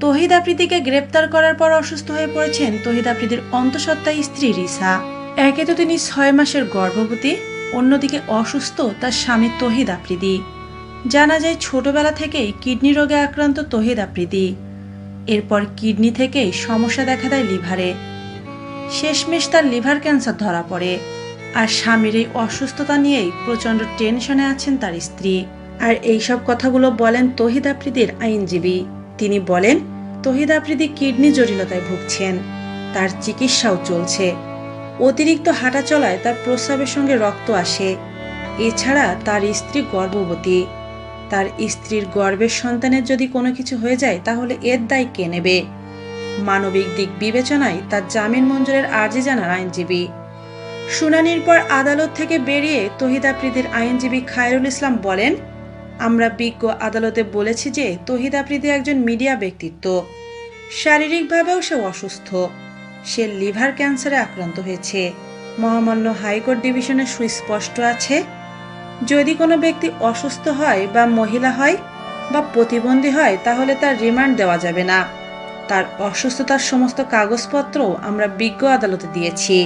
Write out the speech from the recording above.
তহিদ আফ্রিদিকে গ্রেপ্তার করার পর অসুস্থ হয়ে পড়েছেন তহিদ আফ্রিদির অন্তঃসত্ত্বা স্ত্রী রিসা। একে তো তিনি ছয় মাসের গর্ভবতী, অন্যদিকে অসুস্থ তার স্বামী তহিদ আফ্রিদি। জানা যায় ছোটবেলা থেকেই কিডনি রোগে আক্রান্ত তহিদ আফ্রিদি। এরপর কিডনি থেকেই সমস্যা দেখা দেয় লিভারে। শেষমেশ তার লিভার ক্যান্সার ধরা পড়ে। আর স্বামীর এই অসুস্থতা নিয়েই প্রচণ্ড টেনশনে আছেন তার স্ত্রী। আর এইসব কথাগুলো বলেন তহিদ আফ্রিদির আইনজীবী। তিনি বলেন, তহিদ আফ্রিদি কিডনি জটিলতায় ভুগছেন। তার চিকিৎসাও চলছে। অতিরিক্ত হাঁটা চলায় তার প্রস্রাবের সঙ্গে রক্ত আসে। এছাড়া তার স্ত্রী গর্ভবতী। তার স্ত্রীর গর্ভের সন্তানের যদি কোনো কিছু হয়ে যায়, তাহলে এর দায় কে নেবে? মানবিক দিক বিবেচনায় তার জামিন মঞ্জুরের আর্জি জানান আইনজীবী। শুনানির পর আদালত থেকে বেরিয়ে তহিদ আফ্রিদির আইনজীবী খায়রুল ইসলাম বলেন আমরা বিজ্ঞ আদালতে বলেছি যে তহিদ আফ্রিদি একজন মিডিয়া ব্যক্তিত্ব। শারীরিকভাবেও সে অসুস্থ। সে লিভার ক্যান্সারে আক্রান্ত হয়েছে। মহামান্য হাইকোর্ট ডিভিশনে সুস্পষ্ট আছে, যদি কোনো ব্যক্তি অসুস্থ হয় বা মহিলা হয় বা প্রতিবন্ধী হয়, তাহলে তার রিমান্ড দেওয়া যাবে না। তার অসুস্থতার সমস্ত কাগজপত্র আমরা বিজ্ঞ আদালতে দিয়েছি।